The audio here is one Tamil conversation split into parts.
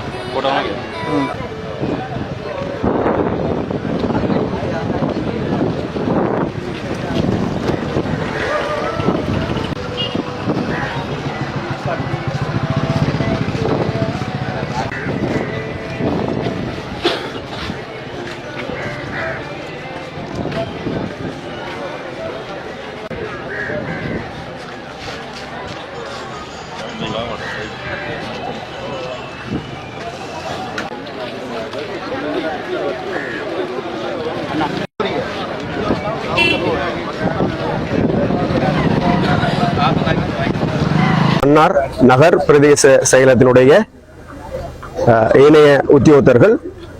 보라보라 மன்னார் நகர் பிரதேச செயலத்தினுடைய ஏனைய உத்தியோகத்தர்கள்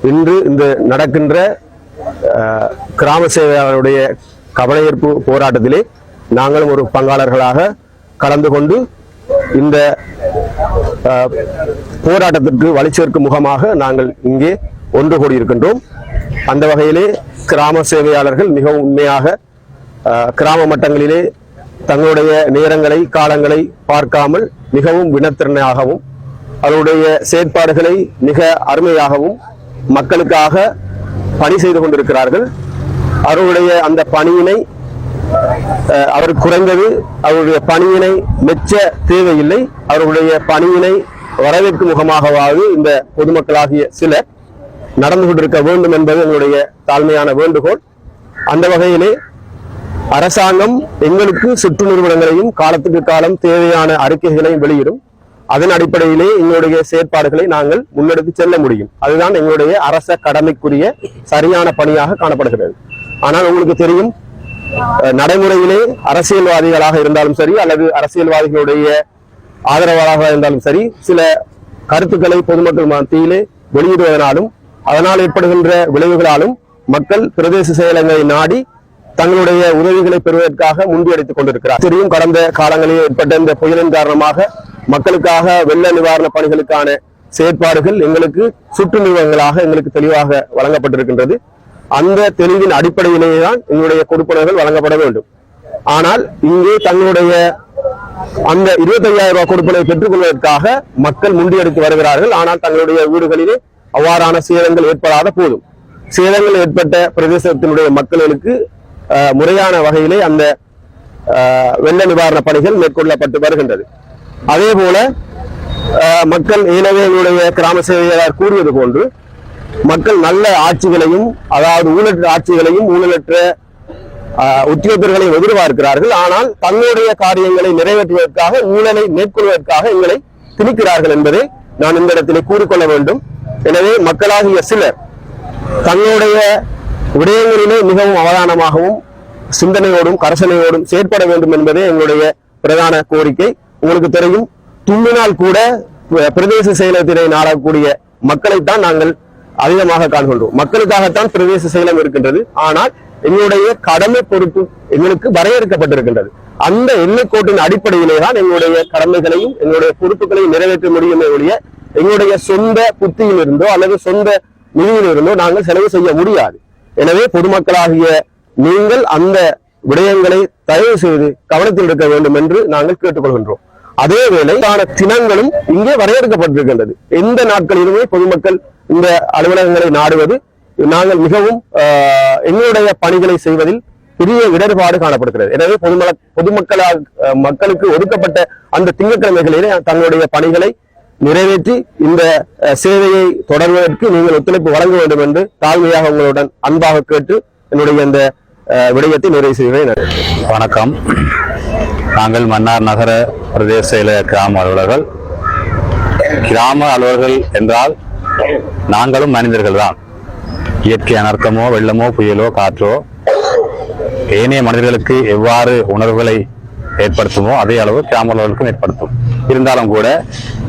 இன்று இந்த நடக்கின்ற கிராம சேவையாளருடைய கவனஈர்ப்பு போராட்டத்திலே நாங்களும் ஒரு பங்காளர்களாக கலந்து கொண்டு இந்த போராட்டத்திற்கு வழிச்சேர்க்கும் முகமாக நாங்கள் இங்கே ஒன்று கூடியிருக்கின்றோம். அந்த வகையிலே கிராம சேவையாளர்கள் மிகவும் உண்மையாக கிராம மட்டங்களிலே தங்களுடைய நேரங்களை காலங்களை பார்க்காமல் மிகவும் வினத்திறனாகவும் அவருடைய செயற்பாடுகளை மிக அருமையாகவும் மக்களுக்காக பணி செய்து கொண்டிருக்கிறார்கள். அவருடைய அந்த பணியினை அவர் குறைந்தது அவருடைய பணியினை மெச்ச தேவையில்லை. அவருடைய பணியினை வரவேற்கும் முகமாகவாவது இந்த பொதுமக்களாகிய சிலர் நடந்து கொண்டிருக்க வேண்டும் என்பது எங்களுடைய தாழ்மையான வேண்டுகோள். அந்த வகையிலே அரசாங்கம் எங்களுக்கு சுற்று நிறுவனங்களையும் காலத்துக்கு காலம் தேவையான அறிக்கைகளையும் வெளியிடும். அதன் அடிப்படையிலே எங்களுடைய செயற்பாடுகளை நாங்கள் முன்னெடுத்து செல்ல முடியும். அதுதான் எங்களுடைய அரச கடமைக்குரிய சரியான பணியாக காணப்படுகிறது. ஆனால் உங்களுக்கு தெரியும் நடைமுறையிலே அரசியல்வாதிகளாக இருந்தாலும் சரி அல்லது அரசியல்வாதிகளுடைய ஆதரவாளராக இருந்தாலும் சரி சில கருத்துக்களை பொதுமக்கள் மத்தியிலே வெளியிடுவதனாலும் அதனால் ஏற்படுகின்ற விளைவுகளாலும் மக்கள் பிரதேச செயலங்களை நாடி தங்களுடைய உதவிகளை பெறுவதற்காக முன்டியடித்துக் கொண்டிருக்கிறார். தெரியும் கடந்த காலங்களில் ஏற்பட்ட இந்த புயலின் காரணமாக மக்களுக்காக வெள்ள நிவாரண பணிகளுக்கான செயற்பாடுகள் எங்களுக்கு சுற்று நிறுவனங்களாக எங்களுக்கு தெளிவாக வழங்கப்பட்டிருக்கின்றது. அந்த தெளிவின் அடிப்படையிலேயே தான் எங்களுடைய கொடுப்பனர்கள் வழங்கப்பட வேண்டும். ஆனால் இங்கே தங்களுடைய அந்த 25000 ரூபாய் கொடுப்பனை பெற்றுக் கொள்வதற்காக மக்கள் முண்டியடித்து வருகிறார்கள். ஆனால் தங்களுடைய வீடுகளிலே அவ்வாறான சேதங்கள் ஏற்படாத போதும். சேதங்கள் ஏற்பட்ட பிரதேசத்தினுடைய மக்களுக்கு முறையான வகையிலே அந்த வெள்ள நிவாரண பணிகள் மேற்கொள்ளப்பட்டு வருகின்றது. அதே போல மக்கள் ஏனவே கிராம சேவையாளர் கூறியது போன்று மக்கள் நல்ல ஆட்சிகளையும் அதாவது ஊழலற்ற ஆட்சிகளையும் ஊழலற்ற ஆஹ் உத்தியோகர்களை எதிர்பார்க்கிறார்கள். ஆனால் தங்களுடைய காரியங்களை நிறைவேற்றுவதற்காக ஊழலை மேற்கொள்வதற்காக எங்களை திணிக்கிறார்கள் என்பதை நான் இந்த இடத்திலே கூறிக்கொள்ள வேண்டும். எனவே மக்களாகிய சிலர் தங்களுடைய விடயங்களிலே மிகவும் அவதானமாகவும் சிந்தனையோடும் கரசனையோடும் செயற்பட வேண்டும் என்பதே எங்களுடைய பிரதான கோரிக்கை. உங்களுக்கு தெரியும் தும்மினால் கூட பிரதேச செயலகத்தினை நாடக்கூடிய மக்களைத்தான் நாங்கள் அதிகமாக காண்கின்றோம். மக்களுக்காகத்தான் பிரதேச செயலம் இருக்கின்றது. ஆனால் எங்களுடைய கடமை பொறுப்பு எங்களுக்கு வரையறுக்கப்பட்டிருக்கின்றது. அந்த எல்லைக்கோட்டின் அடிப்படையிலே தான் எங்களுடைய கடமைகளையும் எங்களுடைய பொறுப்புகளையும் நிறைவேற்ற முடியுமே ஒழிய எங்களுடைய சொந்த புத்தியில் இருந்தோ அல்லது சொந்த நிதியில் இருந்தோ நாங்கள் செலவு செய்ய முடியாது. எனவே பொதுமக்களாகிய நீங்கள் அந்த விடயங்களை தயவு செய்து கவனத்தில் எடுக்க வேண்டும் என்று நாங்கள் கேட்டுக்கொள்கின்றோம். அதே வேளை தினங்களும் இங்கே வரையறுக்கப்பட்டிருக்கின்றது. எந்த நாட்களிலுமே பொதுமக்கள் இந்த அலுவலகங்களை நாடுவது நாங்கள் மிகவும் எங்களுடைய பணிகளை செய்வதில் பெரிய இடர்பாடு காணப்படுகிறது. எனவே பொதுமக்கள் பொதுமக்களாக மக்களுக்கு ஒதுக்கப்பட்ட அந்த திங்கட்கிழமைகளிலே தங்களுடைய பணிகளை நிறைவேற்றி இந்த சேவையை தொடர்வதற்கு நீங்கள் ஒத்துழைப்பு வழங்க வேண்டும் என்று தாழ்மையாக உங்களுடன் அன்பாக கேட்டு என்னுடைய இந்த அஹ், விடயத்தை நிறைவு செய்வேன் வணக்கம். நாங்கள் மன்னார் நகர பிரதேச செயலக கிராம அலுவலர்கள். கிராம அலுவலர்கள் என்றால் நாங்களும் மனிதர்கள் தான். இயற்கை அனர்த்தமோ வெள்ளமோ புயலோ காற்றோ ஏனைய மனிதர்களுக்கு எவ்வாறு உணர்வுகளை ஏற்படுத்துமோ அதே அளவு கிராம அலுவலர்களுக்கும் ஏற்படுத்தும். இருந்தாலும் கூட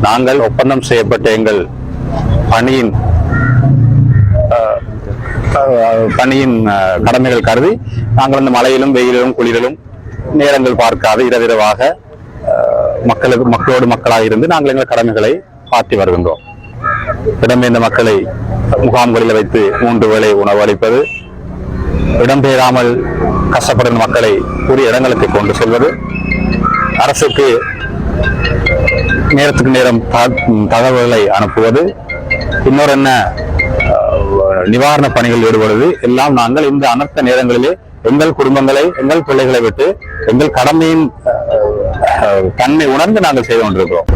நாங்கள் ஒப்பந்தம் செய்யப்பட்ட எங்கள் பணியின் பணியின் கடமைகள் கருதி நாங்கள் அந்த மழையிலும் வெயிலிலும் குளிரிலும் நேரங்கள் பார்க்காது இரவிரவாக மக்களுக்கு மக்களோடு மக்களாக இருந்து நாங்கள் எங்கள் கடமைகளை ஆற்றி வருகின்றோம். இடம்பெயர்ந்த மக்களை முகாம்களில் வைத்து மூன்று வேளை உணவு அளிப்பது இடம்பெயராமல் கஷ்டப்படும் மக்களை உரிய இடங்களுக்கு கொண்டு செல்வது அரசுக்கு நேரத்துக்கு நேரம் தகவல்களை அனுப்புவது. இன்னொரு என்ன நிவாரண பணிகள் ஈடுபடுவது. எல்லாம் நாங்கள் இந்த அனர்த்த நேரங்களிலே எங்கள் குடும்பங்களை எங்கள் பிள்ளைகளை விட்டு எங்கள் கடமையின் தன்மை உணர்ந்து நாங்கள் செய்து கொண்டிருக்கிறோம்.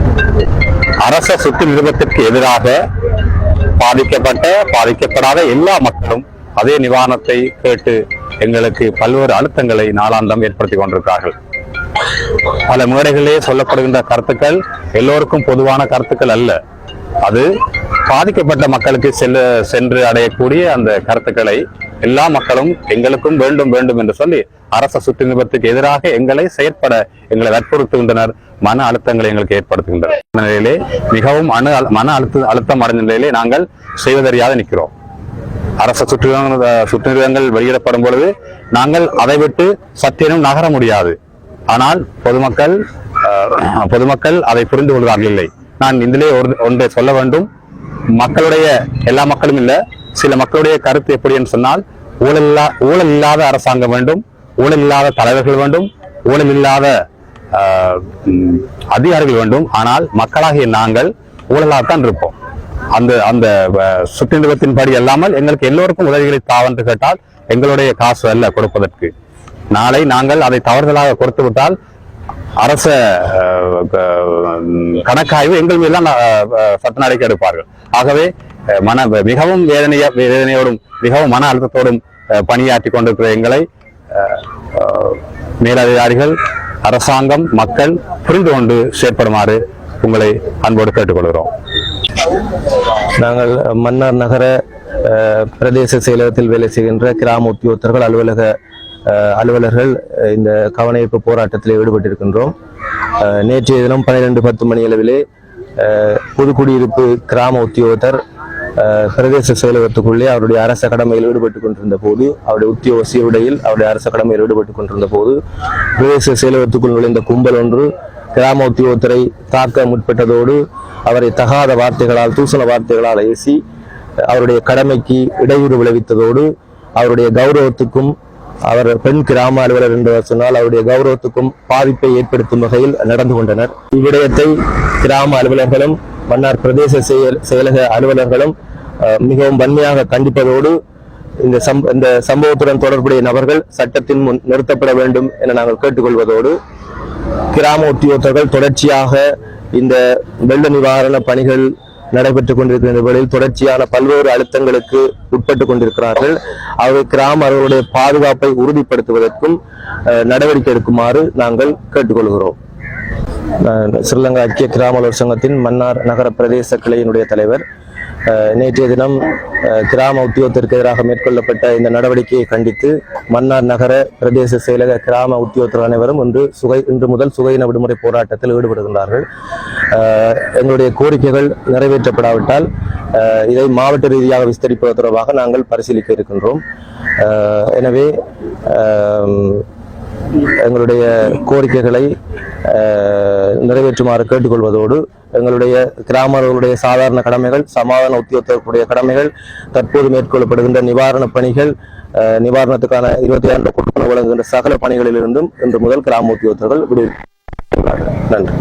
அரச சுற்று நிறுவனத்திற்கு எதிராக பாதிக்கப்பட்ட பாதிக்கப்படாத எல்லா மக்களும் அதே நிவாரணத்தை கேட்டு எங்களுக்கு பல்வேறு அழுத்தங்களை நாளாந்தம் ஏற்படுத்தி கொண்டிருக்கிறார்கள். பல மேடைகளிலே சொல்லப்படுகின்ற கருத்துக்கள் எல்லோருக்கும் பொதுவான கருத்துக்கள் அல்ல. அது பாதிக்கப்பட்ட மக்களுக்கு செல்ல சென்று அடையக்கூடிய அந்த கருத்துக்களை எல்லா மக்களும் எங்களுக்கும் வேண்டும் வேண்டும் என்று சொல்லி அரச சுற்றுநிபத்துக்கு எதிராக எங்களை செயற்பட எங்களை வற்புறுத்துகின்றனர். மன அழுத்தங்களை எங்களுக்கு ஏற்படுத்துகின்றனர். இந்த நிலையிலே மிகவும் அணு மன அழுத்த அழுத்தம் அடைந்த நிலையிலே நாங்கள் செய்வதறியாது நிற்கிறோம். அரச சுற்று சுற்றுநிறுவனங்கள் வெளியிடப்படும் பொழுது நாங்கள் அதை விட்டு சத்தியனும் நகர முடியாது. ஆனால் பொதுமக்கள் பொதுமக்கள் அதை புரிந்து கொள்வார்கள் இல்லை. நான் இதிலே ஒரு ஒன்றை சொல்ல வேண்டும். மக்களுடைய எல்லா மக்களும் இல்ல சில மக்களுடைய கருத்து எப்படி என்று சொன்னால் ஊழல் இல்லா ஊழல் இல்லாத அரசாங்கம் வேண்டும் ஊழல் இல்லாத தலைவர்கள் வேண்டும் ஊழல் இல்லாத அதிகாரிகள் வேண்டும். ஆனால் மக்களாகிய நாங்கள் ஊழலாகத்தான் இருப்போம். அந்த அந்த அஹ், படி அல்லாமல் எங்களுக்கு எல்லோருக்கும் உதவிகளை தாவென்று கேட்டால் எங்களுடைய காசு அல்ல கொடுப்பதற்கு. நாளை நாங்கள் அதை தவறுதலாக கொடுத்து விட்டால் அரச கணக்காய்வு எங்கள் மீது சட்ட நடவடிக்கை எடுப்பார்கள். ஆகவே மன மிகவும் வேதனைய வேதனையோடும் மிகவும் மன அழுத்தத்தோடும் பணியாற்றி கொண்டிருக்கிற எங்களை அஹ், அஹ், மேலதிகாரிகள் அரசாங்கம் மக்கள் புரிந்து கொண்டு செயற்படுமாறு உங்களை அன்போடு கேட்டுக்கொள்கிறோம். நாங்கள் மன்னார் நகர பிரதேச செயலகத்தில் வேலை செய்கின்ற கிராம உத்தியோகத்தர்கள் அலுவலக அலுவலர்கள் இந்த கவனயப்பு போராட்டத்தில் ஈடுபட்டிருக்கின்றோம். நேற்றைய தினம் பன்னிரெண்டு பத்து மணி அளவிலே புதுக்குடியிருப்பு கிராம உத்தியோகத்தர் பிரதேச செயலகத்துக்குள்ளே அவருடைய அரச கடமையில் ஈடுபட்டுக் கொண்டிருந்த போது அவருடைய உத்தியோக சீருடையில் அவருடைய அரச கடமையில் ஈடுபட்டுக் கொண்டிருந்த போது பிரதேச செயலகத்துக்குள் நுழைந்த கும்பல் ஒன்று கிராம உத்தியோகத்தரை தாக்க முற்பட்டதோடு அவரை தகாத வார்த்தைகளால் தூசண வார்த்தைகளால் ஏசி அவருடைய கடமைக்கு இடையூறு விளைவித்ததோடு அவருடைய கௌரவத்துக்கும் அவர் பெண் கிராம அலுவலர் என்று சொன்னால் அவருடைய கௌரவத்துக்கும் பாதிப்பை ஏற்படுத்தும் வகையில் நடந்து கொண்டனர். இவ்விடயத்தை கிராம அலுவலர்களும் மன்னார் பிரதேச செயல் செயலக அலுவலர்களும் மிகவும் வன்மையாக கண்டிப்பதோடு இந்த சம் இந்த சம்பவத்துடன் தொடர்புடைய நபர்கள் சட்டத்தின் முன் நிறுத்தப்பட வேண்டும் என நாங்கள் கேட்டுக்கொள்வதோடு கிராம உத்தியோகத்தர்கள் தொடர்ச்சியாக இந்த வெள்ள நிவாரண பணிகள் நடைபெற்றுக் கொண்டிருக்கிற நிலையில் தொடர்ச்சியான பல்வேறு அழுத்தங்களுக்கு உட்பட்டு கொண்டிருக்கிறார்கள். அவை கிராம அவர்களுடைய பாதுகாப்பை உறுதிப்படுத்துவதற்கும் அஹ், நடவடிக்கை எடுக்குமாறு நாங்கள் கேட்டுக்கொள்கிறோம். ஸ்ரீலங்கா ஐக்கிய கிராம சங்கத்தின் மன்னார் நகர பிரதேச கிளையினுடைய தலைவர் நேற்றைய தினம் கிராம உத்தியோகத்திற்கு எதிராக மேற்கொள்ளப்பட்ட இந்த நடவடிக்கையை கண்டித்து மன்னார் நகர பிரதேச செயலக கிராம உத்தியோகத்தர் அனைவரும் இன்று சுகை இன்று முதல் சுகையின விடுமுறை போராட்டத்தில் ஈடுபடுகின்றார்கள். எங்களுடைய கோரிக்கைகள் நிறைவேற்றப்படாவிட்டால் இதை மாவட்ட ரீதியாக விஸ்தரிப்பது தொடர்பாக நாங்கள் பரிசீலிக்க இருக்கின்றோம். எனவே எங்களுடைய கோரிக்கைகளை நிறைவேற்றுமாறு கேட்டுக்கொள்வதோடு எங்களுடைய கிராமர்களுடைய சாதாரண கடமைகள் சமாதான உத்தியோகத்தர்களுடைய கடமைகள் தற்போது மேற்கொள்ளப்படுகின்ற நிவாரணப் பணிகள் நிவாரணத்துக்கான இருபத்தி ஆண்டு கொடுப்பன வழங்குகின்ற சகல பணிகளிலிருந்தும் இன்று முதல் கிராம உத்தியோகத்தர்கள் விடுவிக்கிறார்கள் நன்றி.